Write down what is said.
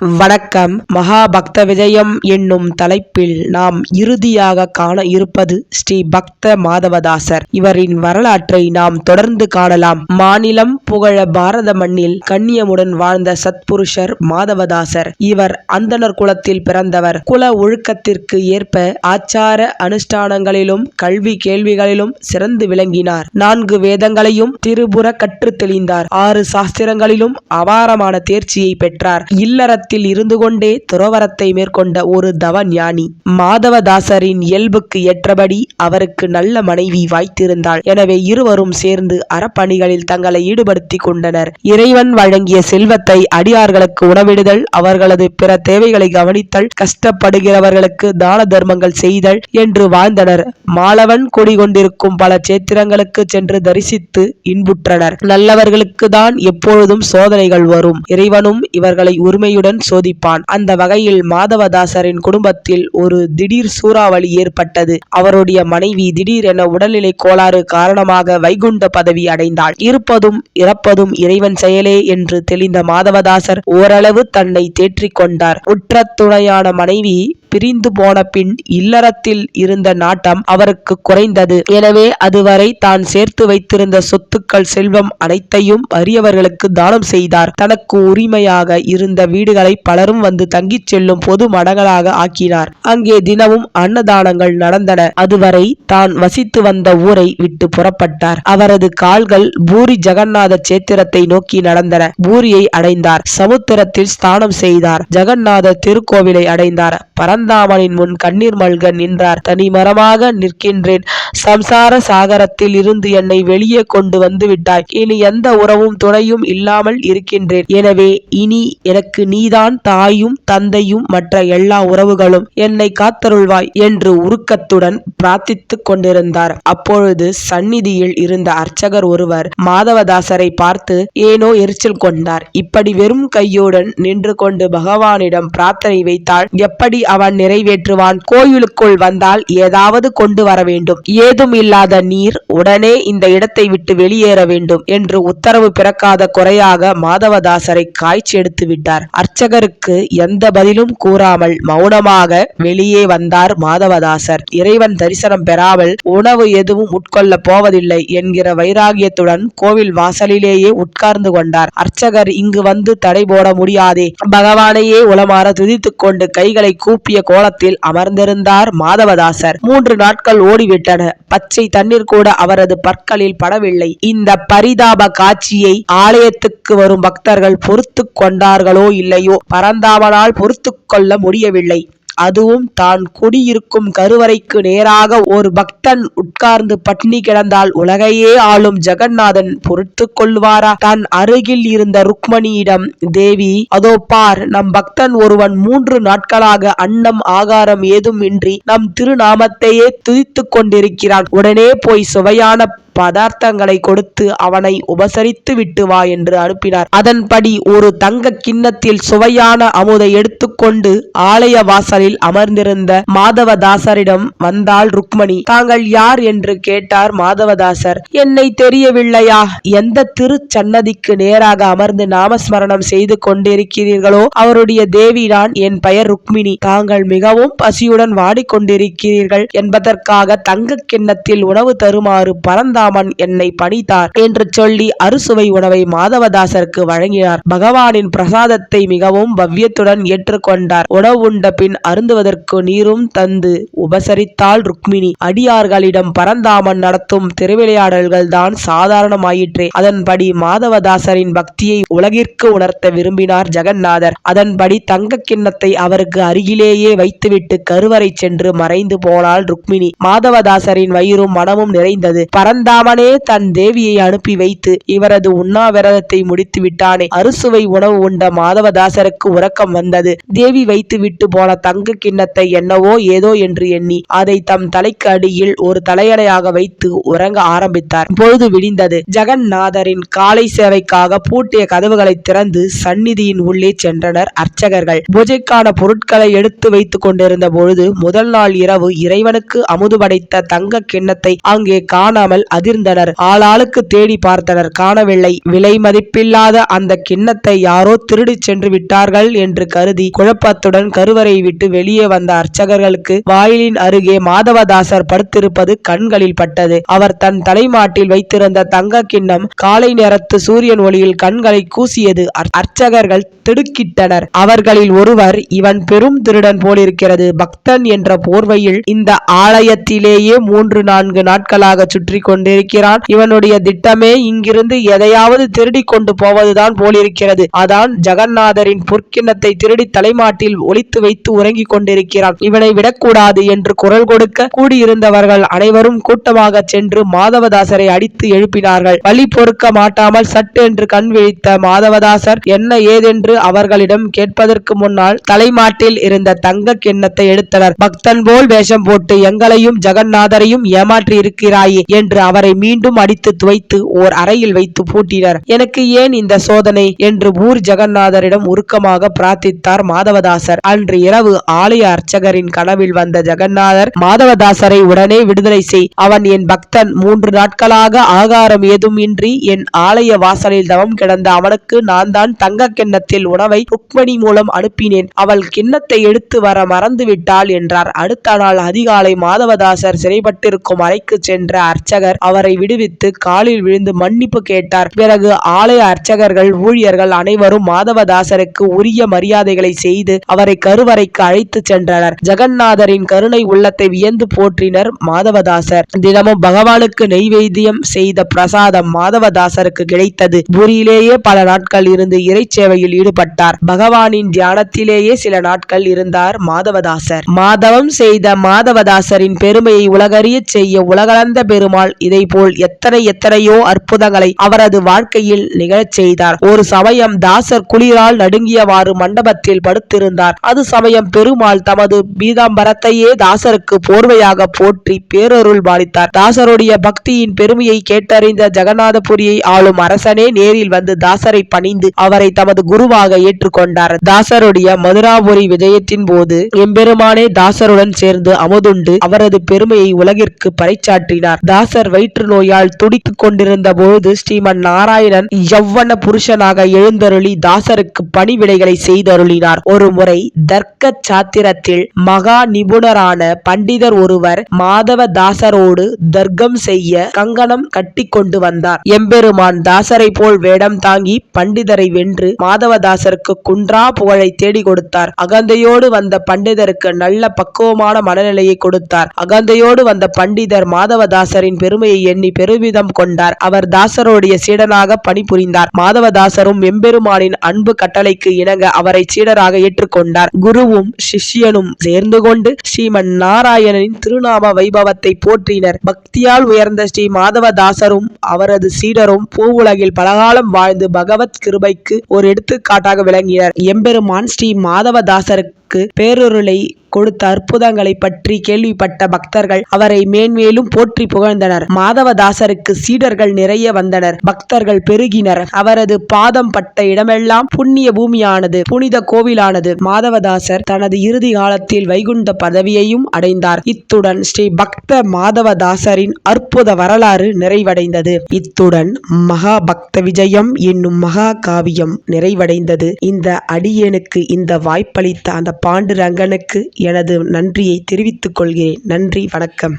வணக்கம். மகாபக்த விஜயம் என்னும் தலைப்பில் நாம் இறுதியாக காண இருப்பது ஸ்ரீ பக்த மாதவதாசர். இவரின் வரலாற்றை நாம் தொடர்ந்து காணலாம். மாநிலம் புகழ பாரத மண்ணில் கண்ணியமுடன் வாழ்ந்த சத்புருஷர் மாதவதாசர். இவர் அந்தனர் குலத்தில் பிறந்தவர். குல ஒழுக்கத்திற்கு ஏற்ப ஆச்சார அனுஷ்டானங்களிலும் கல்வி கேள்விகளிலும் சிறந்து விளங்கினார். நான்கு வேதங்களையும் திருபுற கற்றுத் தெளிந்தார். ஆறு சாஸ்திரங்களிலும் அபாரமான தேர்ச்சியை பெற்றார். இல்லற இல்லறத்தில் இருந்து கொண்டே துறவரத்தை மேற்கொண்ட ஒரு தவ ஞானி. மாதவதாசரின் இயல்புக்கு ஏற்றபடி அவருக்கு நல்ல மனைவி வாய்த்திருந்தாள். எனவே இருவரும் சேர்ந்து அறப்பணிகளில் தங்களை ஈடுபடுத்தி கொண்டனர். இறைவன் வழங்கிய செல்வத்தை அடியார்களுக்கு உணவிடுதல் அவர்களது பிற தேவைகளை கவனித்தல் கஷ்டப்படுகிறவர்களுக்கு தான தர்மங்கள் செய்தல் என்று வாழ்ந்தனர். மாலவன் குடிகொண்டிருக்கும் பல சேத்திரங்களுக்கு சென்று தரிசித்து இன்புற்றனர். நல்லவர்களுக்கு தான் எப்பொழுதும் சோதனைகள் வரும். இறைவனும் இவர்களை உரிமையுடன் உடன் சோதிப்பான். அந்த வகையில் மாதவதாசரின் குடும்பத்தில் ஒரு திடீர் சூறாவளி ஏற்பட்டது. அவருடைய மனைவி திடீரென உடல்நிலை கோளாறு காரணமாக வைகுண்ட பதவி அடைந்தாள். இருப்பதும் இறப்பதும் இறைவன் செயலே என்று தெளிந்த மாதவதாசர் ஓரளவு தன்னை தேற்றிக் கொண்டார். உற்ற துணையான மனைவி பிரிந்து போன பின் இல்லறத்தில் இருந்த நாட்டம் அவருக்கு குறைந்தது. எனவே அதுவரை தான் சேர்த்து வைத்திருந்த சொத்துக்கள் செல்வம் அனைத்தையும் அரியவர்களுக்கு தானம் செய்தார். தனக்கு உரிமையாக இருந்த வீடுகள் பலரும் வந்து தங்கிச் செல்லும் பொது மடங்களாக ஆக்கினார். அங்கே தினமும் அன்னதானங்கள் நடந்தன. அதுவரை தான் வசித்து வந்த ஊரை விட்டு புறப்பட்டார். அவரது கால்கள் பூரி ஜெகநாத சேத்திரத்தை நோக்கி நடந்தன. பூரியை அடைந்தார். சமுத்திரத்தில் ஸ்தானம் செய்தார். ஜெகநாத திருக்கோவிலை அடைந்தார். பரந்தாமனின் முன் கண்ணீர் மல்க நின்றார். தனி மரமாக நிற்கின்றேன். சம்சார சாகரத்தில் இருந்து என்னை வெளியே கொண்டு வந்து விட்டாய். இனி எந்த உறவும் துணையும் இல்லாமல் இருக்கின்றேன். எனவே இனி எனக்கு நீதான் தாயும் தந்தையும் மற்ற எல்லா உறவுகளும் என்னை காத்தருள்வாய் என்று உருக்கத்துடன் பிரார்த்தித்துக் கொண்டிருந்தார். அப்பொழுது சந்நிதியில் இருந்த அர்ச்சகர் ஒருவர் மாதவதாசரை பார்த்து ஏனோ எரிச்சல் கொண்டார். இப்படி வெறும் கையுடன் நின்று கொண்டு பகவானிடம் பிரார்த்தனை வைத்தால் எப்படி அவன் நிறைவேற்றுவான்? கோயிலுக்குள் வந்தால் ஏதாவது கொண்டு வர வேண்டும். ஏதும் இல்லாத நீர் உடனே இந்த இடத்தை விட்டு வெளியேற வேண்டும் என்று உத்தரவு பிறக்காத குறையாக மாதவதாசரை காய்ச்சி எடுத்து விட்டார். அர்ச்சகருக்கு எந்த பதிலும் கூறாமல் மௌனமாக வெளியே வந்தார் மாதவதாசர். இறைவன் தரிசனம் பெறாமல் உணவு எதுவும் உட்கொள்ள போவதில்லை என்கிற வைராகியத்துடன் கோவில் வாசலிலேயே உட்கார்ந்து கொண்டார். அர்ச்சகர் இங்கு வந்து தடை போட முடியாதே. பகவானையே உளமாற துதித்துக் கொண்டு கைகளை கூப்பிய கோலத்தில் அமர்ந்திருந்தார் மாதவதாசர். மூன்று நாட்கள் ஓடிவிட்டன. பச்சை தண்ணீர் கூட அவரது பற்களில் படவில்லை. இந்த பரிதாப காட்சியை ஆலயத்துக்கு வரும் பக்தர்கள் பொறுத்து கொண்டார்களோ இல்லையோ பரந்தாமனால் பொறுத்து கொள்ள முடியவில்லை. அதுவும் தான் குடியிருக்கும் கருவறைக்கு நேராக ஒரு பக்தன் உட்கார்ந்து பட்னி கிடந்தால் உலகையே ஆளும் ஜெகநாதன் பொறுத்து கொள்வாரா? தன் அருகில் இருந்த ருக்மணியிடம் தேவி அதோ பார் நம் பக்தன் ஒருவன் மூன்று நாட்களாக அன்னம் ஆகாரம் ஏதும் இன்றி நம் திருநாமத்தையே துதித்துக் கொண்டிருக்கிறான். உடனே போய் சுவையான பதார்த்தங்களை கொடுத்து அவனை உபசரித்து விட்டு வா என்று அனுப்பினார். அதன்படி ஒரு தங்க கிண்ணத்தில் சுவையான அமுதை எடுத்துக்கொண்டு ஆலய வாசலில் அமர்ந்திருந்த மாதவதாசரிடம் வந்தாள் ருக்மணி. தாங்கள் யார் என்று கேட்டார் மாதவதாசர். என்னை தெரியவில்லையா? எந்த திருச்சன்னதிக்கு நேராக அமர்ந்து நாமஸ்மரணம் செய்து கொண்டிருக்கிறீர்களோ அவருடைய தேவி நான் என் பெயர் ருக்மிணி. தாங்கள் மிகவும் பசியுடன் வாடிக்கொண்டிருக்கிறீர்கள் என்பதற்காக தங்க கிண்ணத்தில் உணவு தருமாறு பரந்தா பரந்தாமன் என்னை பணித்தார் என்று சொல்லி அறுசுவை உணவை மாதவதாசருக்கு வழங்கினார். பகவானின் பிரசாதத்தை மிகவும் பவ்யத்துடன் ஏற்றுக்கொண்டார். உணவு உண்ட பின் அருந்துவதற்கு நீரும் தந்து உபசரித்தாள் ருக்மிணி. அடியார்களிடம் பரந்தாமன் நடத்தும் திருவிளையாடல்கள் தான் சாதாரணமாயிற்றே. அதன்படி மாதவதாசரின் பக்தியை உலகிற்கு உணர்த்த விரும்பினார் ஜெகநாதர். அதன்படி தங்க கிண்ணத்தை அவருக்கு அருகிலேயே வைத்துவிட்டு கருவறை சென்று மறைந்து போனாள் ருக்மிணி. மாதவதாசரின் வயிறும் மனமும் நிறைந்தது. பரந்தா அறியாமலே தன் தேவியை அனுப்பி வைத்து இவரது உண்ணாவிரதத்தை முடித்து விட்டானே அறுசுவை உணவு உண்ட மாதவதாசருக்கு உறக்கம் வந்தது. தேவி வைத்து விட்டு போன தங்க கிண்ணத்தை என்னவோ ஏதோ என்று எண்ணி அதை தம் தலைக்கு அடியில் ஒரு தலையணையாக வைத்து உறங்க ஆரம்பித்தார். பொழுது விடிந்தது. ஜெகந்நாதரின் காலை சேவைக்காக பூட்டிய கதவுகளை திறந்து சந்நிதியின் உள்ளே சென்றனர் அர்ச்சகர்கள். பூஜைக்கான பொருட்களை எடுத்து வைத்துக் கொண்டிருந்த பொழுது முதல் நாள் இரவு இறைவனுக்கு அமுது படைத்த தங்க கிண்ணத்தை அங்கே காணாமல் அதிர்ந்தனர் ஆளாளுக்கு தேடி பார்த்தனர். காணவில்லை. விலை மதிப்பில்லாத அந்த கிண்ணத்தை யாரோ திருடிச் சென்று விட்டார்கள் என்று கருதி குழப்பத்துடன் கருவறை விட்டு வெளியே வந்த அர்ச்சகர்களுக்கு வாயிலின் அருகே மாதவதாசர் படுத்திருப்பது கண்களில் பட்டது. அவர் தன் தலைமாட்டில் வைத்திருந்த தங்க கிண்ணம் காலை நேரத்து சூரியன் ஒளியில் கண்களை கூசியது. அர்ச்சகர்கள் திடுக்கிட்டனர். அவர்களில் ஒருவர் இவன் பெரும் திருடன் போலிருக்கிறது. பக்தன் என்ற போர்வையில் இந்த ஆலயத்திலேயே மூன்று நான்கு நாட்களாக சுற்றி கொண்டிருக்கிறான். இவனுடைய திட்டமே இங்கிருந்து எதையாவது திருடி கொண்டு போவதுதான் போலிருக்கிறது. அதான் ஜெகநாதரின் பொற்கிண்ணத்தை திருடி தலைமாட்டில் ஒளித்து வைத்து உறங்கிக் கொண்டிருக்கிறான். இவனை விடக்கூடாது என்று குரல் கொடுக்க கூடியிருந்தவர்கள் அனைவரும் கூட்டமாக சென்று மாதவதாசரை அடித்து எழுப்பினார்கள். வழி பொறுக்க மாட்டாமல் சட்டென்று கண் விழித்த மாதவதாசர் என்ன ஏதென்று அவர்களிடம் கேட்பதற்கு முன்னால் தலைமாட்டில் இருந்த தங்க கிண்ணத்தை எடுத்தனர். பக்தன் போல் வேஷம் போட்டு எங்களையும் ஜெகநாதரையும் ஏமாற்றி இருக்கிறாயே என்று அவர் அவரை மீண்டும் அடித்து துவைத்து ஓர் அறையில் வைத்து பூட்டினர். எனக்கு ஏன் இந்த சோதனை? என்று ஊர் ஜெகநாதரிடம் உருக்கமாக பிரார்த்தித்தார் மாதவதாசர். அன்று இரவு ஆலய அர்ச்சகரின் கனவில் வந்த ஜெகநாதர் மாதவதாசரை உடனே விடுதலை செய். அவன் என் பக்தன். மூன்று நாட்களாக ஆகாரம் ஏதும் இன்றி என் ஆலய வாசலில் தவம் கிடந்த அவனுக்கு நான் தான் தங்க கிண்ணத்தில் உணவை ருக்மணி மூலம் அனுப்பினேன். அவள் கிண்ணத்தை எடுத்து வர மறந்து விட்டாள் என்றார். அடுத்த நாள் அதிகாலை மாதவதாசர் சிறைப்பட்டிருக்கும் அறைக்கு சென்ற அர்ச்சகர் அவர் விடுவித்து காலில் விழுந்து மன்னிப்பு கேட்டார். பிறகு ஆலய அர்ச்சகர்கள் ஊழியர்கள் அனைவரும் மாதவதாசருக்கு உரிய மரியாதைகளை செய்து அவரை கருவறைக்கு அழைத்து சென்றனர். ஜெகநாதரின் கருணை உள்ளத்தை வியந்து போற்றினர் மாதவதாசர். தினமும் பகவானுக்கு நெய்வேத்தியம் செய்த பிரசாதம் மாதவதாசருக்கு கிடைத்தது. பூரியிலேயே பல நாட்கள் இருந்து இறை சேவையில் ஈடுபட்டார். பகவானின் தியானத்திலேயே சில நாட்கள் இருந்தார் மாதவதாசர். மாதவம் செய்த மாதவதாசரின் பெருமையை உலகறிய செய்ய உலகளந்த பெருமாள் இதைபோல் எத்தனை எத்தனையோ அற்புதங்களை அவரது வாழ்க்கையில் நிகழச் செய்தார். ஒரு சமயம் தாசர் குளிரால் நடுங்கியவாறு மண்டபத்தில் படுத்திருந்தார். அது சமயம் பெருமாள் தமது பீதாம்பரத்தையே தாசருக்கு போர்வையாக போற்றி பேரருள் பாலித்தார். தாசருடைய பக்தியின் பெருமையை கேட்டறிந்த ஜெகநாதபுரியை ஆளும் அரசனே நேரில் வந்து தாசரை பணிந்து அவரை தமது குருவாக ஏற்றுக்கொண்டார். தாசருடைய மதுராபுரி விஜயத்தின் போது எம்பெருமானே தாசருடன் சேர்ந்து அமுதுண்டு அவரது பெருமையை உலகிற்கு பறைச்சாற்றினார் தாசர் வயிற்று நோயால் துடித்துக் கொண்டிருந்த பொழுது ஸ்ரீமன் நாராயணன் யவ்வன புருஷனாக எழுந்தருளி தாசருக்கு பணிவிடைகளை செய்தருளினார். ஒரு முறை தர்க்க சாத்திரத்தில் மகா நிபுணரான பண்டிதர் ஒருவர் மாதவ தாசரோடு தர்க்கம் செய்ய கங்கணம் கட்டி கொண்டு வந்தார். எம்பெருமான் தாசரை போல் வேடம் தாங்கி பண்டிதரை வென்று மாதவதாசருக்கு குன்றா புகழை தேடி கொடுத்தார். அகந்தையோடு வந்த பண்டிதருக்கு நல்ல பக்குவமான மனநிலையை கொடுத்தார். அகந்தையோடு வந்த பண்டிதர் மாதவதாசரின் பெருமையை பெருமையை எண்ணி பெருமிதம் கொண்டார். அவர் தாசருடைய சீடனாக பணிபுரிந்தார். மாதவதாசரும் எம்பெருமானின் அன்பு கட்டளைக்கு இணங்க அவரை சீடராக ஏற்றுக்கொண்டார். குருவும் சிஷ்யனும் சேர்ந்து கொண்டு ஸ்ரீமன் நாராயணனின் திருநாம வைபவத்தை போற்றினர். பக்தியால் உயர்ந்த ஸ்ரீ மாதவதாசரும் அவரது சீடரும் பூவுலகில் பலகாலம் வாழ்ந்து பகவத் கிருபைக்கு ஒரு எடுத்துக்காட்டாக விளங்கினர். எம்பெருமான் ஸ்ரீ மாதவதாசருக்கு பேரொருளை கொடுத்த அற்புதங்களை பற்றி கேள்விப்பட்ட பக்தர்கள் அவரை மேன்மேலும் போற்றி புகழ்ந்தனர். மாதவதாசருக்கு சீடர்கள் நிறைய வந்தனர். பக்தர்கள் பெருகினர். அவரது பாதம் பட்ட இடமெல்லாம் புண்ணிய பூமியானது புனித கோவிலானது. மாதவதாசர் தனது இறுதி காலத்தில் வைகுண்ட பதவியையும் அடைந்தார். இத்துடன் ஸ்ரீ பக்த மாதவதாசரின் அற்புத வரலாறு நிறைவடைந்தது. இத்துடன் மகா பக்த விஜயம் என்னும் மகா காவியம் நிறைவடைந்தது. இந்த அடியேனுக்கு இந்த வாய்ப்பளித்த அந்த பாண்டுரங்கனுக்கு எனது நன்றியை தெரிவித்துக் கொள்கிறேன். நன்றி வணக்கம்.